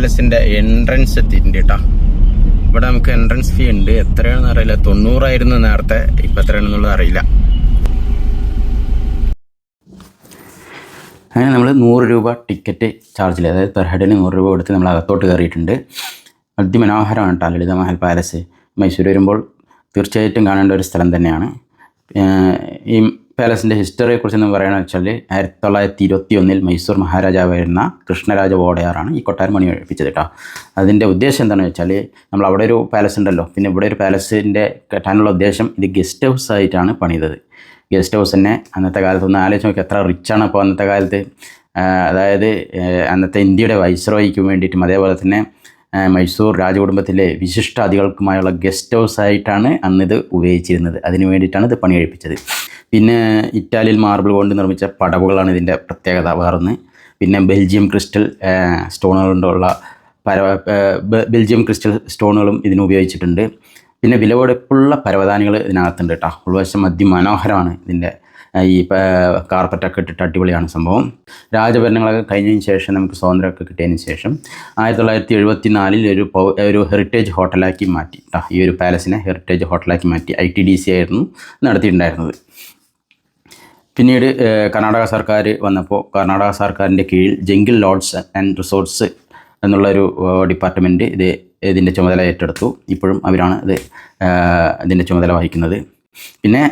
പാലസിന്റെ entrance എത്തിയിട്ടുണ്ട് കേട്ടോ. ഇവിടെ നമുക്ക് എൻട്രൻസ് ഫീ ഉണ്ട്. എത്രയാണെന്ന് അറിയില്ല. തൊണ്ണൂറായിരുന്നു നേരത്തെ. ഇപ്പൊ എത്രയാണെന്നുള്ളത് അറിയില്ല. അങ്ങനെ നമ്മൾ നൂറ് രൂപ ടിക്കറ്റ് ചാർജ് ചാർജിൽ അതായത് പെർ ഹെഡിന് നൂറ് രൂപ കൊടുത്ത് നമ്മൾ അകത്തോട്ട് കയറിയിട്ടുണ്ട്. അതിമനോഹരമാണ് കേട്ടോ ലളിത മഹൽ പാലസ് മൈസൂർ വരുമ്പോൾ തീർച്ചയായിട്ടും കാണേണ്ട ഒരു സ്ഥലം തന്നെയാണ്. ഈ പാലസിന്റെ ഹിസ്റ്ററിയെക്കുറിച്ച് എന്ന് പറയുകയാണെന്ന് വെച്ചാൽ ആയിരത്തി തൊള്ളായിരത്തി ഇരുപത്തി ഒന്നിൽ മൈസൂർ മഹാരാജാവായിരുന്ന കൃഷ്ണരാജ വോഡയാറാണ് ഈ കൊട്ടാരം പണി കഴിപ്പിച്ചത് കേട്ടോ. അതിന്റെ ഉദ്ദേശം എന്താണെന്ന് വെച്ചാൽ നമ്മൾ അവിടെ ഒരു പാലസ് ഉണ്ടല്ലോ. പിന്നെ ഇവിടെ ഒരു പാലസിന്റെ കെട്ടാനുള്ള ഉദ്ദേശം ഇത് ഗസ്റ്റ് ഹൗസ് ആയിട്ടാണ് പണിതത്. ഗസ്റ്റ് ഹൗസ് തന്നെ അന്നത്തെ കാലത്ത് ഒന്ന് ആലോചിച്ച് നോക്കി എത്ര റിച്ചാണ് അപ്പോൾ അന്നത്തെ കാലത്ത്. അതായത് അന്നത്തെ ഇന്ത്യയുടെ വൈസ്രോയിക്ക് വേണ്ടിയിട്ടും അതേപോലെ തന്നെ മൈസൂർ രാജകുടുംബത്തിലെ വിശിഷ്ടാതികൾക്കുമായുള്ള ഗസ്റ്റ് ഹൗസ് ആയിട്ടാണ് അന്നിത് ഉപയോഗിച്ചിരുന്നത്. അതിന് വേണ്ടിയിട്ടാണ് ഇത് പണി കഴിപ്പിച്ചത് പിന്നെ ഇറ്റാലിയൻ മാർബിൾ കൊണ്ട് നിർമ്മിച്ച പടവുകളാണ് ഇതിന്റെ പ്രത്യേകത വേറൊന്ന്. പിന്നെ ബെൽജിയം ക്രിസ്റ്റൽ സ്റ്റോണുകൾ കൊണ്ടുള്ള പര ബെൽജിയം ക്രിസ്റ്റൽ സ്റ്റോണുകളും ഇതിന് ഉപയോഗിച്ചിട്ടുണ്ട്. പിന്നെ വിലവെടുപ്പുള്ള പരവതാനികൾ ഇതിനകത്തുണ്ട് കേട്ടോ ഉൾവശം അതിമനോഹരമാണ് ഇതിന്റെ ഈ കാർപ്പറ്റൊക്കെ ഇട്ടിട്ട് അടിപൊളിയാണ് സംഭവം. രാജഭരണങ്ങളൊക്കെ കഴിഞ്ഞതിന് ശേഷം നമുക്ക് സ്വാതന്ത്ര്യമൊക്കെ കിട്ടിയതിന് ശേഷം ആയിരത്തി തൊള്ളായിരത്തി എഴുപത്തി നാലിൽ ഒരു ഒരു ഹെറിറ്റേജ് ഹോട്ടലാക്കി മാറ്റി ട്ടോ. ഈ ഒരു പാലസിനെ ഹെറിറ്റേജ് ഹോട്ടലാക്കി മാറ്റി ഐ ടി ഡി സി ആയിരുന്നു നടത്തിയിട്ടുണ്ടായിരുന്നത്. പിന്നീട് കർണാടക സർക്കാർ വന്നപ്പോൾ കർണാടക സർക്കാരിന്റെ കീഴിൽ ജംഗിൾ ലോഡ്സ് ആൻഡ് റിസോർട്ട്സ് എന്നുള്ളൊരു ഡിപ്പാർട്ട്മെന്റ് ഇത് ഇതിന്റെ ചുമതല ഏറ്റെടുത്തു. ഇപ്പോഴും അവരാണ് ഇത് ഇതിന്റെ ചുമതല വഹിക്കുന്നത്. പിന്നെ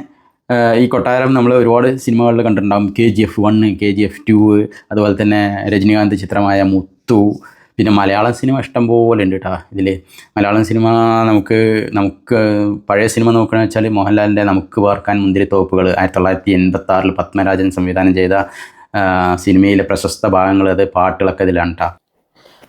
ഈ കൊട്ടാരം നമ്മൾ ഒരുപാട് സിനിമകളിൽ കണ്ടിട്ടുണ്ടാകും K G F one K G F two അതുപോലെ തന്നെ രജനീകാന്ത് ചിത്രമായ മുത്തു പിന്നെ മലയാള സിനിമ ഇഷ്ടം പോലെ ഉണ്ട് കേട്ടോ ഇതിൽ മലയാളം സിനിമ നമുക്ക് നമുക്ക് പഴയ സിനിമ നോക്കുകയാണെന്ന് വെച്ചാൽ മോഹൻലാലിന്റെ നമുക്ക് പാർക്കാൻ മുന്തിരിത്തോപ്പുകൾ ആയിരത്തി തൊള്ളായിരത്തി എൺപത്തി പത്മരാജൻ സംവിധാനം ചെയ്ത സിനിമയിലെ പ്രശസ്ത ഭാഗങ്ങൾ അത് പാട്ടുകളൊക്കെ ഇതിലാണ് കേട്ടോ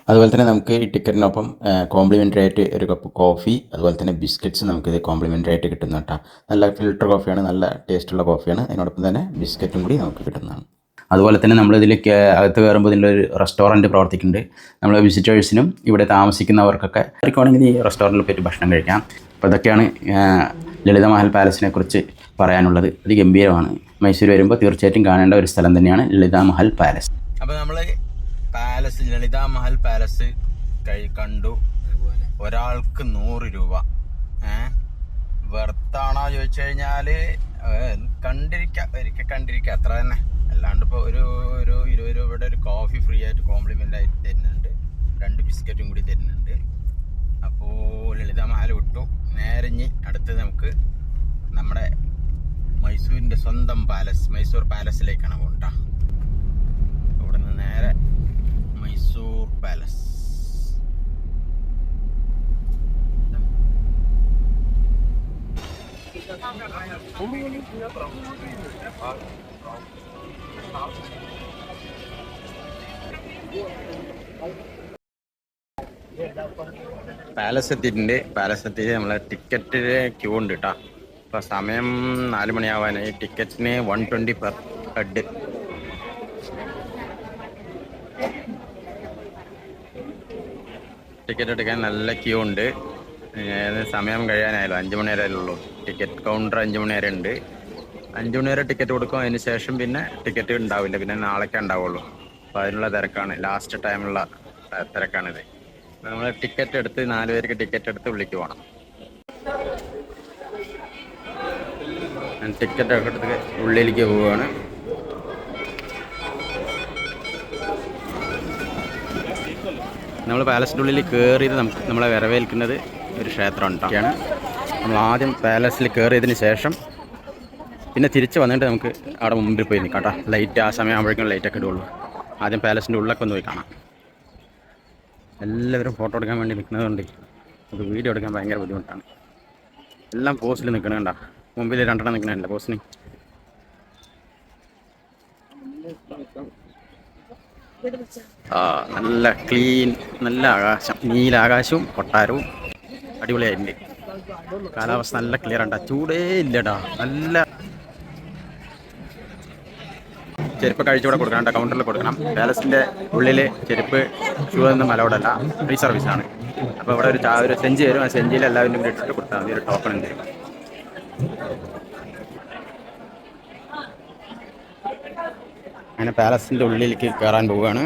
അതുപോലെ തന്നെ നമുക്ക് ഈ ടിക്കറ്റിനൊപ്പം കോംപ്ലിമെന്ററി ആയിട്ട് ഒരു കപ്പ് കോഫി അതുപോലെ തന്നെ ബിസ്ക്കറ്റ്സ് നമുക്കിത് കോംപ്ലിമെന്ററി ആയിട്ട് കിട്ടുന്ന കേട്ടോ നല്ല ഫിൽട്ടർ കോഫിയാണ് നല്ല ടേസ്റ്റുള്ള കോഫിയാണ് അതിനോടൊപ്പം തന്നെ ബിസ്ക്കറ്റും കൂടി നമുക്ക് കിട്ടുന്നതാണ്. അതുപോലെ തന്നെ നമ്മൾ ഇതിലേക്ക് അകത്ത് കയറുമ്പോൾ ഇതിലൊരു റെസ്റ്റോറന്റ് പ്രവർത്തിക്കുന്നുണ്ട്. നമ്മൾ വിസിറ്റേഴ്സിനും ഇവിടെ താമസിക്കുന്നവർക്കൊക്കെ ആർക്കുവാണെങ്കിൽ ഈ റെസ്റ്റോറന്റിൽ പോയിട്ട് ഭക്ഷണം കഴിക്കാം. അപ്പോൾ ഇതൊക്കെയാണ് ലളിതമഹൽ ലളിത മഹൽ പാലസിനെ കുറിച്ച് പറയാനുള്ളത്. അത് ഗംഭീരമാണ്. മൈസൂർ വരുമ്പോൾ തീർച്ചയായിട്ടും കാണേണ്ട ഒരു സ്ഥലം തന്നെയാണ് ലളിതാമഹൽ പാലസ്. അപ്പോൾ നമ്മൾ പാലസ് ലളിതാമഹൽ പാലസ് കണ്ടു. ഒരാൾക്ക് നൂറ് രൂപ. വെർത്താണോ ചോദിച്ചു കഴിഞ്ഞാൽ കണ്ടിരിക്കാം ഒരിക്കൽ കണ്ടിരിക്കാം. അത്ര തന്നെ. അല്ലാണ്ട് ഇപ്പോൾ ഒരു ഒരു ഇരുപത് രൂപയുടെ ഒരു കോഫി ഫ്രീ ആയിട്ട് കോംപ്ലിമെന്റ് ആയിട്ട് തരുന്നുണ്ട്. രണ്ട് ബിസ്ക്കറ്റും കൂടി തരുന്നുണ്ട്. അപ്പോൾ ലളിതമാല വിട്ടു നേരഞ്ഞ് അടുത്ത് നമുക്ക് നമ്മുടെ മൈസൂരിന്റെ സ്വന്തം പാലസ് മൈസൂർ പാലസിലേക്കാണ് പോകണ്ട. അവിടെ നിന്ന് നേരെ മൈസൂർ പാലസ് പാലസ് എത്തിയിട്ടുണ്ട് പാലസ് എത്തി നമ്മളെ ടിക്കറ്റിന് ക്യൂ ഉണ്ട് കേട്ടോ ഇപ്പൊ സമയം നാല് മണിയാവാനായി. ടിക്കറ്റിന് one twenty per head. Ticket എടുക്കാൻ നല്ല ക്യൂ ഉണ്ട്. സമയം കഴിയാനായല്ലോ. അഞ്ച് മണി വരെ ഉള്ളൂ. ടിക്കറ്റ് കൗണ്ടർ അഞ്ച് മണി വരെ ഉണ്ട്. അഞ്ച് മണി വരെ ടിക്കറ്റ് കൊടുക്കും. അതിന് ശേഷം പിന്നെ ടിക്കറ്റ് ഉണ്ടാവില്ല. പിന്നെ നാളേക്ക് ഉണ്ടാവുള്ളൂ. അപ്പോൾ അതിനുള്ള തിരക്കാണ്. ലാസ്റ്റ് ടൈമുള്ള തിരക്കാണിത്. നമ്മൾ ടിക്കറ്റ് എടുത്ത് നാല് പേർക്ക് ടിക്കറ്റ് എടുത്ത് വിളിക്ക് പോകണം ടിക്കറ്റ് ഒക്കെ എടുത്ത് ഉള്ളിലേക്ക് പോവാണ്. നമ്മൾ പാലസിന്റെ ഉള്ളിൽ കയറിയത് നമുക്ക് നമ്മളെ വരവേൽക്കുന്നത് ഒരു ക്ഷേത്രം ഉണ്ടാക്കിയാണ് നമ്മൾ ആദ്യം പാലസിൽ കയറിയതിന് ശേഷം പിന്നെ തിരിച്ച് വന്നിട്ട് നമുക്ക് അവിടെ മുമ്പിൽ പോയി നിൽക്കാം കേട്ടോ. ലൈറ്റ് ആ സമയം ലൈറ്റ് ഒക്കെ ഇടുള്ളൂ. ആദ്യം പാലസിന്റെ ഉള്ളിലൊക്കെ ഒന്ന് പോയി കാണാം. എല്ലാവരും ഫോട്ടോ എടുക്കാൻ വേണ്ടി നിൽക്കുന്നതുകൊണ്ട് അത് വീഡിയോ എടുക്കാൻ ഭയങ്കര ബുദ്ധിമുട്ടാണ്. എല്ലാം പോസ്റ്റിൽ നിൽക്കണണ്ട മുമ്പിൽ രണ്ടെണ്ണം നിൽക്കണല്ല പോസ്റ്റിന് ആ നല്ല ക്ലീൻ നല്ല ആകാശം. നീലാകാശവും കൊട്ടാരവും അടിപൊളിയായിട്ടുണ്ട്. കാലാവസ്ഥ നല്ല ക്ലിയർ ഉണ്ടാ ചൂടേ ഇല്ലടാ. നല്ല ചെരുപ്പ് കഴിച്ചുകൂടെ കൊടുക്കണം. കൗണ്ടറിൽ കൊടുക്കണം. പാലസിന്റെ ഉള്ളിൽ ചെരുപ്പ് ഷൂ എന്ന അലൗഡല്ല ഫ്രീ സർവീസാണ് അപ്പോൾ ഇവിടെ ഒരു ഒരു സെഞ്ചി വരും. ആ സെഞ്ചിയിൽ എല്ലാവരും കൂടി ഇട്ടിട്ട് കൊടുത്താൽ മതി. ഒരു ടോക്കൺ ഉണ്ട്. അങ്ങനെ പാലസിന്റെ ഉള്ളിലേക്ക് കയറാൻ പോവുകയാണ്.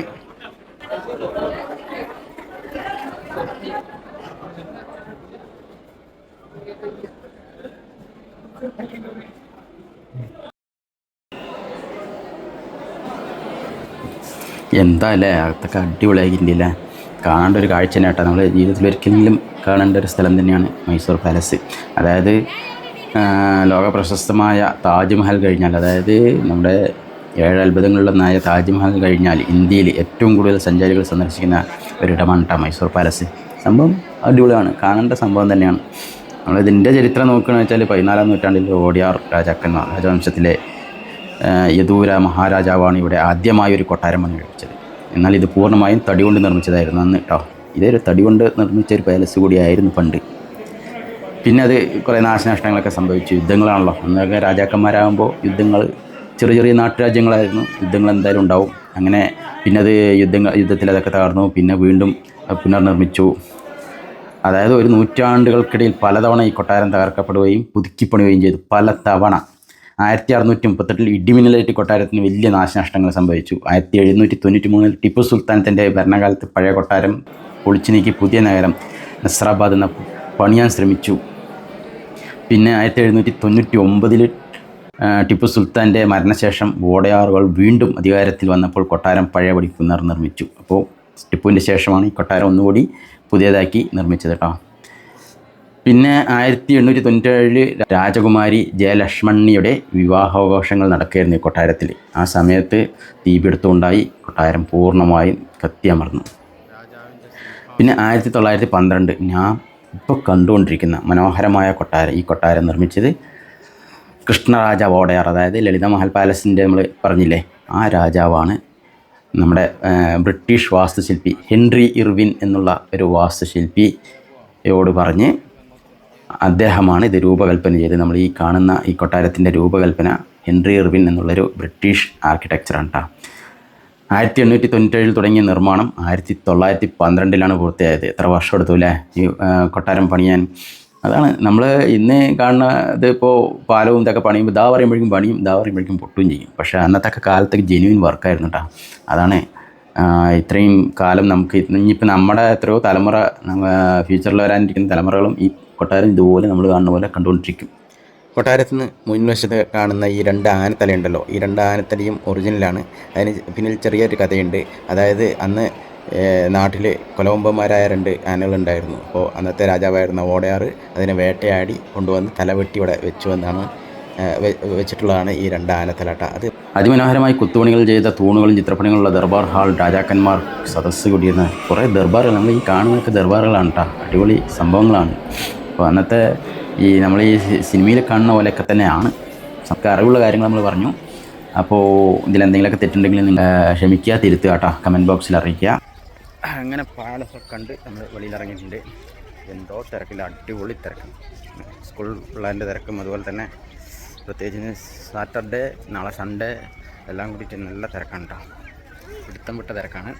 എന്താ അല്ലേ അതൊക്കെ അടിപൊളിയാക്കിയിട്ടില്ലേ കാണേണ്ട ഒരു കാഴ്ച തന്നെ കേട്ടോ. നമ്മൾ ജീവിതത്തിൽ ഒരിക്കലെങ്കിലും കാണേണ്ട ഒരു സ്ഥലം തന്നെയാണ് മൈസൂർ പാലസ്. അതായത് ലോക പ്രശസ്തമായ താജ്മഹൽ കഴിഞ്ഞാൽ അതായത് നമ്മുടെ ഏഴ് അത്ഭുതങ്ങളിലൊന്നായ താജ്മഹൽ കഴിഞ്ഞാൽ ഇന്ത്യയിൽ ഏറ്റവും കൂടുതൽ സഞ്ചാരികൾ സന്ദർശിക്കുന്ന ഒരിടമാണ് കേട്ടോ മൈസൂർ പാലസ്. സംഭവം അടിപൊളിയാണ്. കാണേണ്ട സംഭവം തന്നെയാണ്. നമ്മളിതിന്റെ ചരിത്രം നോക്കുകയാണെന്ന് വെച്ചാൽ പതിനാലാം നൂറ്റാണ്ടിൽ ഓടിയാർ രാജാക്കന്മാർ രാജവംശത്തിലെ യദൂര മഹാരാജാവാണ് ഇവിടെ ആദ്യമായി ഒരു കൊട്ടാരം പണി കഴിച്ചത് എന്നാൽ ഇത് പൂർണമായും തടി കൊണ്ട് നിർമ്മിച്ചതായിരുന്നു അന്ന് കേട്ടോ ഇതൊരു തടി കൊണ്ട് നിർമ്മിച്ച ഒരു പാലസ് കൂടിയായിരുന്നു പണ്ട്. പിന്നെ അത് കുറേ നാശനഷ്ടങ്ങളൊക്കെ സംഭവിച്ചു. യുദ്ധങ്ങളാണല്ലോ. അന്നൊക്കെ രാജാക്കന്മാരാകുമ്പോൾ യുദ്ധങ്ങൾ ചെറിയ ചെറിയ നാട്ടുരാജ്യങ്ങളായിരുന്നു. യുദ്ധങ്ങൾ എന്തായാലും ഉണ്ടാവും. അങ്ങനെ പിന്നെ അത് യുദ്ധങ്ങൾ യുദ്ധത്തിൽ അതൊക്കെ തകർന്നു. പിന്നെ വീണ്ടും പുനർനിർമ്മിച്ചു. അതായത് ഒരു നൂറ്റാണ്ടുകൾക്കിടയിൽ പലതവണ ഈ കൊട്ടാരം തകർക്കപ്പെടുകയും പുതുക്കിപ്പണിയുകയും ചെയ്തു. പല തവണ. ആയിരത്തി അറുന്നൂറ്റി മുപ്പത്തെട്ടിൽ ഇടിമിന്നലേറ്റ് കൊട്ടാരത്തിന് വലിയ നാശനഷ്ടങ്ങൾ സംഭവിച്ചു. ആയിരത്തി എഴുന്നൂറ്റി തൊണ്ണൂറ്റി മൂന്നിൽ ടിപ്പു സുൽത്താനത്തിന്റെ ഭരണകാലത്ത് പഴയ കൊട്ടാരം പൊളിച്ചു നീക്കി പുതിയ നഗരം നസ്രാബാദ് എന്ന പണിയാൻ ശ്രമിച്ചു. പിന്നെ ആയിരത്തി എഴുന്നൂറ്റി തൊണ്ണൂറ്റി ഒമ്പതിൽ ടിപ്പു സുൽത്താന്റെ മരണശേഷം വോടയാറുകൾ വീണ്ടും അധികാരത്തിൽ വന്നപ്പോൾ കൊട്ടാരം പഴയപടി പുനർനിർമ്മിച്ചു. അപ്പോൾ ടിപ്പുവിന്റെ ശേഷമാണ് ഈ കൊട്ടാരം ഒന്നുകൂടി പുതിയതാക്കി നിർമ്മിച്ചത് കേട്ടോ. പിന്നെ ആയിരത്തി എണ്ണൂറ്റി തൊണ്ണൂറ്റേഴിൽ രാജകുമാരി ജയലക്ഷ്മണിയുടെ വിവാഹാഘോഷങ്ങൾ നടക്കുകയായിരുന്നു കൊട്ടാരത്തിൽ. ആ സമയത്ത് തീപിടുത്തമുണ്ടായി. കൊട്ടാരം പൂർണമായും കത്തിയമർന്നു. പിന്നെ ആയിരത്തി തൊള്ളായിരത്തി പന്ത്രണ്ട് ഞാൻ ഇപ്പോൾ കണ്ടുകൊണ്ടിരിക്കുന്ന മനോഹരമായ കൊട്ടാരം ഈ കൊട്ടാരം നിർമ്മിച്ചത് കൃഷ്ണരാജ വോഡയാർ അതായത് ലളിതമഹൽ പാലസിന്റെ നമ്മൾ പറഞ്ഞില്ലേ? ആ രാജാവാണ് നമ്മുടെ ബ്രിട്ടീഷ് വാസ്തുശില്പി ഹെൻറി ഇർവിൻ എന്നുള്ള ഒരു വാസ്തുശില്പിയോട് പറഞ്ഞ് അദ്ദേഹമാണ് ഇത് രൂപകൽപ്പന ചെയ്തത്. നമ്മൾ ഈ കാണുന്ന ഈ കൊട്ടാരത്തിന്റെ രൂപകൽപ്പന ഹെൻറി ഇർവിൻ എന്നുള്ളൊരു ബ്രിട്ടീഷ് ആർക്കിടെക്ചറാണ് കേട്ടോ ആയിരത്തി എണ്ണൂറ്റി തൊണ്ണൂറ്റേഴിൽ തുടങ്ങിയ നിർമ്മാണം ആയിരത്തി തൊള്ളായിരത്തി പന്ത്രണ്ടിലാണ് പൂർത്തിയായത്. എത്ര വർഷം എടുത്തു അല്ലേ? ഈ കൊട്ടാരം പണിയാൻ. അതാണ് നമ്മൾ ഇന്ന് കാണുന്ന ഇതിപ്പോൾ പാലവും ഇതൊക്കെ പണിയുമ്പോൾ ദാ പറയുമ്പോഴേക്കും പണിയും ദാ പറയുമ്പോഴേക്കും പൊട്ടുകയും ചെയ്യും. പക്ഷേ അന്നത്തെ കാലത്ത് ജെന്യൂൻ വർക്കായിരുന്നു കേട്ടോ അതാണ് ഇത്രയും കാലം നമുക്ക് ഇനിയിപ്പോൾ നമ്മുടെ എത്രയോ തലമുറ ഫ്യൂച്ചറിൽ വരാനിരിക്കുന്ന തലമുറകളും ഈ കൊട്ടാരം ഇതുപോലെ നമ്മൾ കാണുന്ന പോലെ കണ്ടുകൊണ്ടിരിക്കും. കൊട്ടാരത്തിന് മുൻവശത്ത് കാണുന്ന ഈ രണ്ട് ആനത്തലയുണ്ടല്ലോ. ഈ രണ്ട് ആനത്തലയും ഒറിജിനലാണ്. അതിന് പിന്നിൽ ചെറിയൊരു കഥയുണ്ട്. അതായത് അന്ന് നാട്ടിൽ കൊലവമ്പന്മാരായ രണ്ട് ആനകളുണ്ടായിരുന്നു. അപ്പോൾ അന്നത്തെ രാജാവായിരുന്ന ഓടയാർ അതിനെ വേട്ടയാടി കൊണ്ടുവന്ന് തലവെട്ടി ഇവിടെ വെച്ചു എന്നാണ് വെച്ചിട്ടുള്ളതാണ് ഈ രണ്ട് ആനത്തലട്ട. അത് അതിമനോഹരമായി കുത്തുപണികൾ ചെയ്ത തൂണുകളും ചിത്രപ്പണികളുള്ള ദർബാർ ഹാൾ രാജാക്കന്മാർ സദസ്സ് കൂടിയിരുന്ന കുറേ ദർബാറുകൾ നമ്മൾ ഈ കാണുന്നതൊക്കെ ദർബാറുകളാണ് കേട്ടോ അടിപൊളി സംഭവങ്ങളാണ്. അപ്പോൾ അന്നത്തെ ഈ നമ്മൾ ഈ സിനിമയിൽ കാണുന്ന പോലെയൊക്കെ തന്നെയാണ്. നമുക്ക് അറിവുള്ള കാര്യങ്ങൾ നമ്മൾ പറഞ്ഞു. അപ്പോൾ ഇതിലെന്തെങ്കിലുമൊക്കെ തെറ്റുണ്ടെങ്കിൽ നിങ്ങൾ ക്ഷമിക്കുക തിരുത്തുക കേട്ടോ. കമന്റ് ബോക്സിൽ അറിയിക്കുക. അങ്ങനെ പാലൊക്കെ കണ്ട് നമ്മൾ വെളിയിൽ ഇറങ്ങിയിട്ടുണ്ട് എന്തോ തിരക്കില്ല അടിപൊളി തിരക്കും. സ്കൂൾ പിള്ളേന്റെ തിരക്കും അതുപോലെ തന്നെ പ്രത്യേകിച്ച് സാറ്റർഡേ നാളെ സൺഡേ എല്ലാം കൂടിയിട്ട് നല്ല തിരക്കാണ് കേട്ടോ. പിടുത്തം വിട്ട തിരക്കാണ്.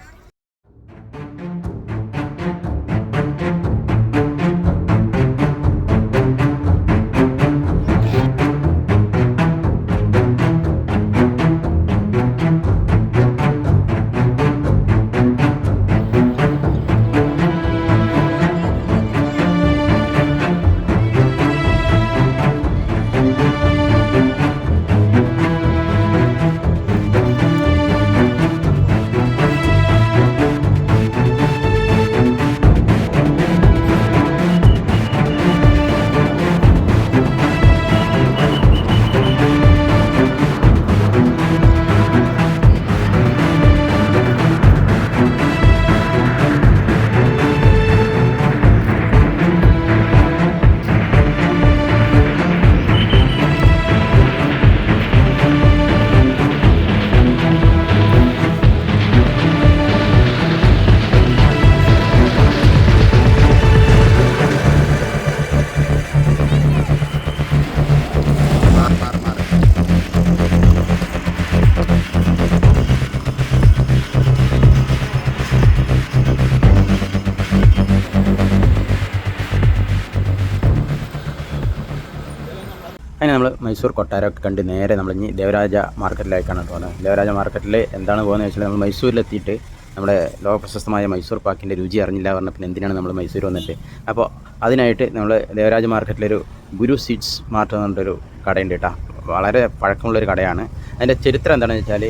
അതിന് നമ്മൾ മൈസൂർ കൊട്ടാരമൊക്കെ കണ്ട് നേരെ നമ്മൾ ഇനി ദേവരാജ മാർക്കറ്റിലേക്കാണ് പോകുന്നത്. ദേവരാജ മാർക്കറ്റിൽ എന്താണ് പോകുന്നത് വെച്ചാൽ നമ്മൾ മൈസൂരിലെത്തിയിട്ട് നമ്മുടെ ലോകപ്രശസ്തമായ മൈസൂർ പാക്കിന്റെ രുചി അറിഞ്ഞില്ല പറഞ്ഞ പിന്നെ എന്തിനാണ് നമ്മൾ മൈസൂർ വന്നിട്ട്? അപ്പോൾ അതിനായിട്ട് നമ്മൾ ദേവരാജ മാർക്കറ്റിലൊരു ഗുരു സ്വീറ്റ്സ് മാർട്ട് എന്ന് കടയുണ്ട് കേട്ടോ. വളരെ പഴക്കമുള്ളൊരു കടയാണ്. അതിന്റെ ചരിത്രം എന്താണെന്ന് വെച്ചാൽ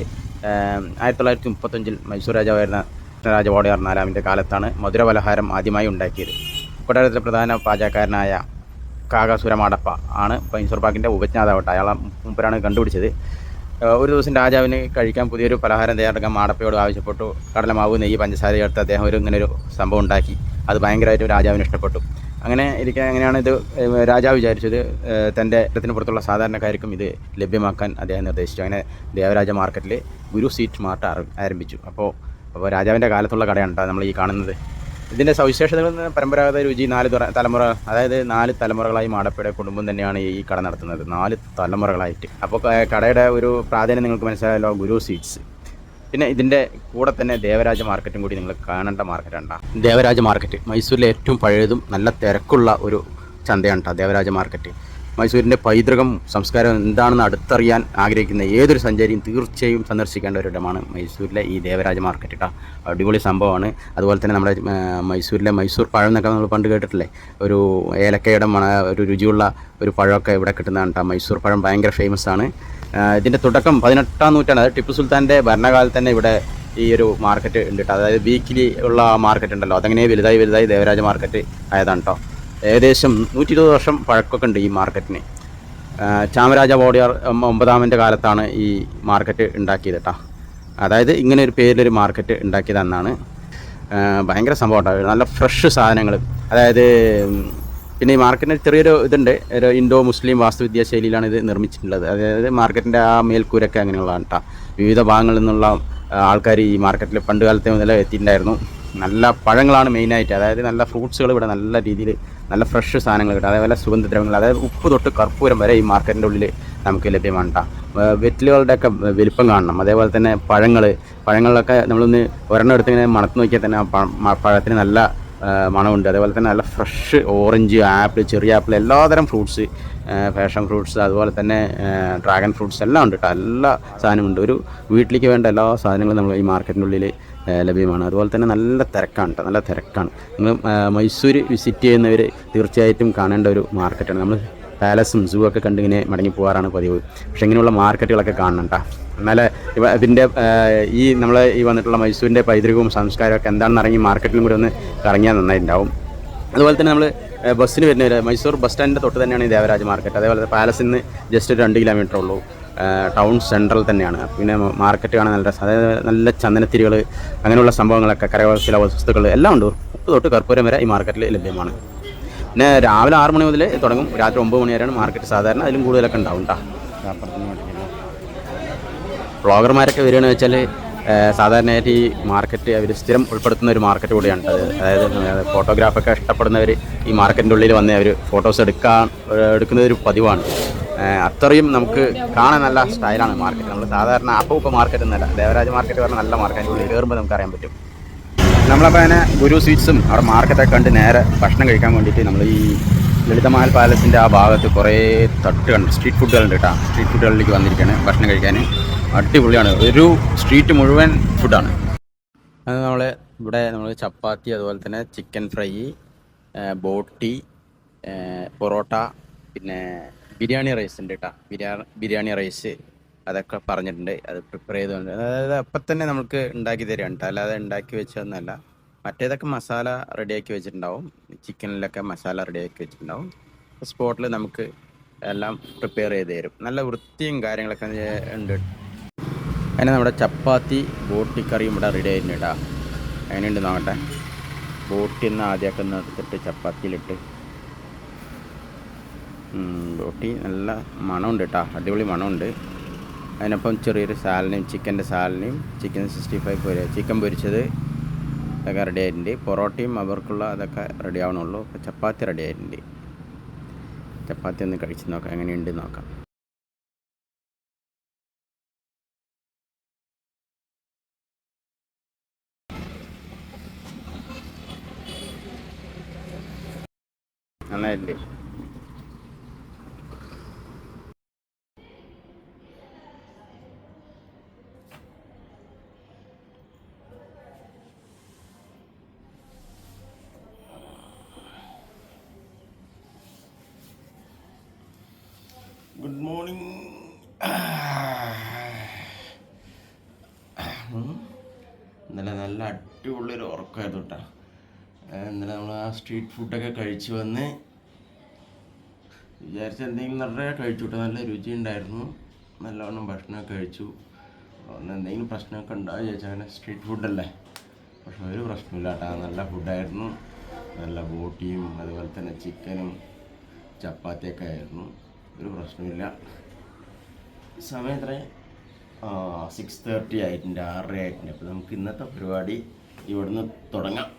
ആയിരത്തി തൊള്ളായിരത്തി മുപ്പത്തഞ്ചിൽ മൈസൂർ രാജാവായിരുന്ന കൃഷ്ണരാജ വോടയാർ നാലാമിന്റെ കാലത്താണ് മധുര പലഹാരം ആദ്യമായി ഉണ്ടാക്കിയത്. കൊട്ടാരത്തിലെ പ്രധാന പാചകക്കാരനായ കാകസുരമാടപ്പ ആണ് മൈസൂർ പാക്കിന്റെ ഉപജ്ഞാതാവട്ടെ. അയാളെ മുമ്പരാണ് കണ്ടുപിടിച്ചത്. ഒരു ദിവസം രാജാവിന് കഴിക്കാൻ പുതിയൊരു പലഹാരം തയ്യാറാക്കാൻ മാടപ്പയോട് ആവശ്യപ്പെട്ടു. കടലമാവ് നെയ്യ് പഞ്ചസാര ചേർത്ത് അദ്ദേഹം ഒരു ഇങ്ങനെ ഒരു സംഭവം ഉണ്ടാക്കി. അത് ഭയങ്കരമായിട്ട് രാജാവിന് ഇഷ്ടപ്പെട്ടു. അങ്ങനെ ഇരിക്കാൻ അങ്ങനെയാണ് ഇത് രാജാവ് വിചാരിച്ചത് തന്റെ ഇടത്തിന് പുറത്തുള്ള സാധാരണക്കാർക്കും ഇത് ലഭ്യമാക്കാൻ അദ്ദേഹം നിർദ്ദേശിച്ചു. അങ്ങനെ ദേവരാജ മാർക്കറ്റിൽ ഗുരു സീറ്റ് മാർട്ട് ആരംഭിച്ചു. അപ്പോൾ അപ്പോൾ രാജാവിന്റെ കാലത്തുള്ള കടയാണ് നമ്മൾ ഈ കാണുന്നത്. ഇതിന്റെ സവിശേഷതകൾ പരമ്പരാഗത രുചി നാല് തലമുറ അതായത് നാല് തലമുറകളായി മാടപ്പയുടെ കുടുംബം തന്നെയാണ് ഈ കട നടത്തുന്നത്. നാല് തലമുറകളായിട്ട്. അപ്പോൾ കടയുടെ ഒരു പ്രാധാന്യം നിങ്ങൾക്ക് മനസ്സിലായല്ലോ ഗുരു സ്വീറ്റ്സ്. പിന്നെ ഇതിന്റെ കൂടെ തന്നെ ദേവരാജ മാർക്കറ്റും കൂടി നിങ്ങൾ കാണേണ്ട മാർക്കറ്റാണ് ദേവരാജ മാർക്കറ്റ് മൈസൂരിലെ ഏറ്റവും പഴയതും നല്ല തിരക്കുള്ള ഒരു ചന്തയാണ് കേട്ടോ ദേവരാജ മാർക്കറ്റ്. മൈസൂരിന്റെ പൈതൃകം സംസ്കാരം എന്താണെന്ന് അടുത്തറിയാൻ ആഗ്രഹിക്കുന്ന ഏതൊരു സഞ്ചാരിയും തീർച്ചയായും സന്ദർശിക്കേണ്ട ഒരിടമാണ് മൈസൂരിലെ ഈ ദേവരാജ മാർക്കറ്റ് കേട്ടോ. അടിപൊളി സംഭവമാണ്. അതുപോലെ തന്നെ നമ്മുടെ മൈസൂരിലെ മൈസൂർ പഴം എന്നൊക്കെ നമ്മൾ പണ്ട് കേട്ടിട്ടില്ലേ? ഒരു ഏലക്കയുടെ മണ ഒരു രുചിയുള്ള ഒരു പഴമൊക്കെ ഇവിടെ കിട്ടുന്നതാണ് കേട്ടോ. മൈസൂർ പഴം ഭയങ്കര ഫേമസ് ആണ്. ഇതിന്റെ തുടക്കം പതിനെട്ടാം നൂറ്റാണ്ട് അതായത് ടിപ്പു സുൽത്താന്റെ ഭരണകാലത്ത് തന്നെ ഇവിടെ ഈ ഒരു മാർക്കറ്റ് ഉണ്ട് കേട്ടോ. അതായത് വീക്കിലി ഉള്ള മാർക്കറ്റ് ഉണ്ടല്ലോ. അതങ്ങനെ വലുതായി വലുതായി ദേവരാജ മാർക്കറ്റ് ആയതാണ് കേട്ടോ. ഏകദേശം നൂറ്റി ഇരുപത് വർഷം പഴക്കമൊക്കെ ഉണ്ട് ഈ മാർക്കറ്റിന്. ചാമരാജ വോഡിയാർ ഒമ്പതാമന്റെ കാലത്താണ് ഈ മാർക്കറ്റ് ഉണ്ടാക്കിയത് അതായത് ഇങ്ങനെ ഒരു പേരിലൊരു മാർക്കറ്റ് ഉണ്ടാക്കിയതെന്നാണ് അന്നാണ്. ഭയങ്കര സംഭവം ഉണ്ടാവും നല്ല ഫ്രഷ് സാധനങ്ങൾ അതായത് പിന്നെ ഈ മാർക്കറ്റിന് ചെറിയൊരു ഇതുണ്ട്. ഒരു ഇൻഡോ മുസ്ലിം വാസ്തുവിദ്യാ ശൈലിയിലാണ് ഇത് നിർമ്മിച്ചിട്ടുള്ളത്. അതായത് മാർക്കറ്റിന്റെ ആ മേൽക്കൂരൊക്കെ അങ്ങനെയുള്ളതാണ് കേട്ടോ വിവിധ ഭാഗങ്ങളിൽ നിന്നുള്ള ആൾക്കാർ ഈ മാർക്കറ്റിൽ പണ്ട് കാലത്തെ മുതലേ എത്തിയിട്ടുണ്ടായിരുന്നു. നല്ല പഴങ്ങളാണ് മെയിനായിട്ട് അതായത് നല്ല ഫ്രൂട്ട്സുകൾ ഇവിടെ നല്ല രീതിയിൽ നല്ല ഫ്രഷ് സാധനങ്ങൾ കിട്ടും. അതേപോലെ സുഗന്ധദ്രവ്യങ്ങൾ അതായത് ഉപ്പ് തൊട്ട് കർപ്പൂരം വരെ ഈ മാർക്കറ്റിന്റെ ഉള്ളിൽ നമുക്ക് ലഭ്യമാണ് കേട്ടോ വെറ്റിലുകളുടെയൊക്കെ വലിപ്പം കാണണം. അതേപോലെ തന്നെ പഴങ്ങൾ പഴങ്ങളിലൊക്കെ നമ്മളൊന്ന് ഒരെണ്ണം എടുത്ത് ഇങ്ങനെ മണത്ത് നോക്കിയാൽ തന്നെ പഴത്തിന് നല്ല മണമുണ്ട്. അതേപോലെ തന്നെ നല്ല ഫ്രഷ് ഓറഞ്ച് ആപ്പിൾ ചെറിയ ആപ്പിൾ എല്ലാതരം ഫ്രൂട്ട്സ് ഫാഷൻ ഫ്രൂട്ട്സ് അതുപോലെ തന്നെ ഡ്രാഗൺ ഫ്രൂട്ട്സ് എല്ലാം ഉണ്ട് കേട്ടോ എല്ലാ സാധനമുണ്ട് ഒരു വീട്ടിലേക്ക് വേണ്ട എല്ലാ സാധനങ്ങളും നമ്മൾ ഈ മാർക്കറ്റിന്റെ ഉള്ളിൽ ലഭ്യമാണ്. അതുപോലെ തന്നെ നല്ല തിരക്കാണ് കേട്ടോ നല്ല തിരക്കാണ്. നിങ്ങൾ മൈസൂർ വിസിറ്റ് ചെയ്യുന്നവർ തീർച്ചയായിട്ടും കാണേണ്ട ഒരു മാർക്കറ്റാണ്. നമ്മൾ പാലസും സൂ ഒക്കെ കണ്ടിങ്ങനെ മടങ്ങി പോകാറാണ് പതിവ്. പക്ഷേ ഇങ്ങനെയുള്ള മാർക്കറ്റുകളൊക്കെ കാണണം എന്നാലേ ഇവ ഇതിന്റെ ഈ നമ്മൾ ഈ വന്നിട്ടുള്ള മൈസൂരിന്റെ പൈതൃകവും സംസ്കാരവും ഒക്കെ എന്താണെന്ന് ഇറങ്ങി മാർക്കറ്റിലും കൂടി ഒന്ന് ഇറങ്ങിയാൽ നന്നായിട്ടുണ്ടാവും. അതുപോലെ തന്നെ നമ്മൾ ബസ്സിന് വരുന്നവർ മൈസൂർ ബസ് സ്റ്റാൻഡിന്റെ തൊട്ട് തന്നെയാണ് ഈ ദേവരാജ് മാർക്കറ്റ്. അതേപോലെ പാലസിൽ നിന്ന് ജസ്റ്റ് ഒരു രണ്ട് കിലോമീറ്റർ ഉള്ളൂ. ടൗൺ സെൻട്രൽ തന്നെയാണ്. പിന്നെ മാർക്കറ്റ് കാണാൻ നല്ല രസം. അതായത് നല്ല ചന്ദനത്തിരികൾ അങ്ങനെയുള്ള സംഭവങ്ങളൊക്കെ കരകൗശല വസ്തുക്കൾ എല്ലാം ഉണ്ട്. ഉപ്പ് തൊട്ട് കർപ്പൂരം വരെ ഈ മാർക്കറ്റിൽ ലഭ്യമാണ്. പിന്നെ രാവിലെ ആറ് മണി മുതൽ തുടങ്ങും. രാത്രി ഒമ്പത് മണി വരെയാണ് മാർക്കറ്റ് സാധാരണ അതിലും കൂടുതലൊക്കെ ഉണ്ടാവും കേട്ടോ വ്ളോഗർമാരൊക്കെ വരികയാണെന്ന് വെച്ചാൽ സാധാരണയായിട്ട് ഈ മാർക്കറ്റ് അവർ സ്ഥിരം ഉൾപ്പെടുത്തുന്ന ഒരു മാർക്കറ്റ് കൂടിയാണ് അതായത് ഫോട്ടോഗ്രാഫൊക്കെ ഇഷ്ടപ്പെടുന്നവർ ഈ മാർക്കറ്റിന്റെ ഉള്ളിൽ വന്ന് അവർ ഫോട്ടോസ് എടുക്കാൻ എടുക്കുന്നത് ഒരു പതിവാണ്. അത്രയും നമുക്ക് കാണാൻ നല്ല സ്റ്റൈലാണ് മാർക്കറ്റ് നമ്മൾ സാധാരണ അപ്പോൾ ഇപ്പോൾ മാർക്കറ്റ് എന്നല്ല ദേവരാജ് മാർക്കറ്റ് പറഞ്ഞാൽ നല്ല മാർക്കറ്റ് ഉള്ളിൽ കയറുമ്പോൾ നമുക്ക് അറിയാൻ പറ്റും. നമ്മളപ്പോൾ അതിനെ ഗുരു സ്വീറ്റ്സും അവിടെ മാർക്കറ്റൊക്കെ കണ്ട് നേരെ ഭക്ഷണം കഴിക്കാൻ വേണ്ടിയിട്ട് നമ്മൾ ഈ ലളിതമഹൽ പാലസിന്റെ ആ ഭാഗത്ത് കുറേ തട്ട് കണ്ട് സ്ട്രീറ്റ് ഫുഡുകളുണ്ട് കേട്ടോ. സ്ട്രീറ്റ് ഫുഡുകളിലേക്ക് വന്നിരിക്കുകയാണ് ഭക്ഷണം കഴിക്കാൻ അടിപൊളിയാണ്. ഒരു സ്ട്രീറ്റ് മുഴുവൻ ഫുഡാണ് അത് നമ്മൾ ഇവിടെ നമ്മൾ ചപ്പാത്തി അതുപോലെ തന്നെ ചിക്കൻ ഫ്രൈ ബോട്ടി പൊറോട്ട പിന്നെ ബിരിയാണി റൈസ് ഉണ്ട് കേട്ടോ ബിരിയാണി ബിരിയാണി റൈസ് അതൊക്കെ പറഞ്ഞിട്ടുണ്ട്. അത് പ്രിപ്പയർ ചെയ്തുകൊണ്ട് അതായത് അപ്പം തന്നെ നമുക്ക് ഉണ്ടാക്കി തരാണ് കേട്ടോ അല്ലാതെ ഉണ്ടാക്കി വെച്ചതൊന്നുമല്ല മറ്റേതൊക്കെ മസാല റെഡിയാക്കി വെച്ചിട്ടുണ്ടാവും. ചിക്കനിലൊക്കെ മസാല റെഡിയാക്കി വെച്ചിട്ടുണ്ടാവും. സ്പോട്ടിൽ നമുക്ക് എല്ലാം പ്രിപ്പയർ ചെയ്ത് തരും. നല്ല വൃത്തിയും കാര്യങ്ങളൊക്കെ ഉണ്ട്. അതിന് നമ്മുടെ ചപ്പാത്തി ബോട്ടി കറിയും ഇവിടെ റെഡി ആയിരുന്നു കേട്ടോ അതിനുണ്ട് നോക്കട്ടെ. ബോട്ടി ഒന്ന് ആദ്യമൊക്കെ ഒന്ന് എടുത്തിട്ട് ചപ്പാത്തിയിലിട്ട് ബോട്ടി നല്ല മണമുണ്ട് കേട്ടോ അടിപൊളി മണമുണ്ട്. അതിനൊപ്പം ചെറിയൊരു സാലനും ചിക്കന്റെ സാലനും ചിക്കൻ സിക്സ്റ്റി ഫൈവ് പൊരി ചിക്കൻ പൊരിച്ചത് അതൊക്കെ റെഡി ആയിട്ടുണ്ട്. പൊറോട്ടയും അവർക്കുള്ള അതൊക്കെ റെഡി ആവണുള്ളൂ. അപ്പോൾ ചപ്പാത്തി റെഡി ആയിട്ടുണ്ട്. ചപ്പാത്തി ഒന്ന് കഴിച്ച് നോക്കാം. എങ്ങനെയുണ്ട് നോക്കാം. നന്നായില്ലേ ഗുഡ് മോർണിംഗ് നല്ല അടിപൊളി ഒരു ഉറക്കമായിരുന്നു കേട്ടോ ഇന്നലെ നമ്മൾ ആ സ്ട്രീറ്റ് ഫുഡൊക്കെ കഴിച്ചു വന്ന് വിചാരിച്ച എന്തെങ്കിലും നിറയെ കഴിച്ചു കിട്ടും. നല്ല രുചി ഉണ്ടായിരുന്നു. നല്ലവണ്ണം ഭക്ഷണമൊക്കെ കഴിച്ചു. ഒന്ന് എന്തെങ്കിലും പ്രശ്നമൊക്കെ ഉണ്ടാവുക ചോദിച്ചാൽ അങ്ങനെ സ്ട്രീറ്റ് ഫുഡല്ലേ പക്ഷെ ഒരു പ്രശ്നമില്ല കേട്ടോ. നല്ല ഫുഡായിരുന്നു നല്ല ബോട്ടിയും അതുപോലെ തന്നെ ചിക്കനും ചപ്പാത്തിയൊക്കെ ആയിരുന്നു. ഒരു പ്രശ്നമില്ല സമയം എത്ര സിക്സ് തേർട്ടി ആയിട്ടുണ്ട്. ആറര ആയിട്ടുണ്ട് അപ്പോൾ നമുക്ക് ഇന്നത്തെ പരിപാടി ഇവിടുന്ന് തുടങ്ങാം.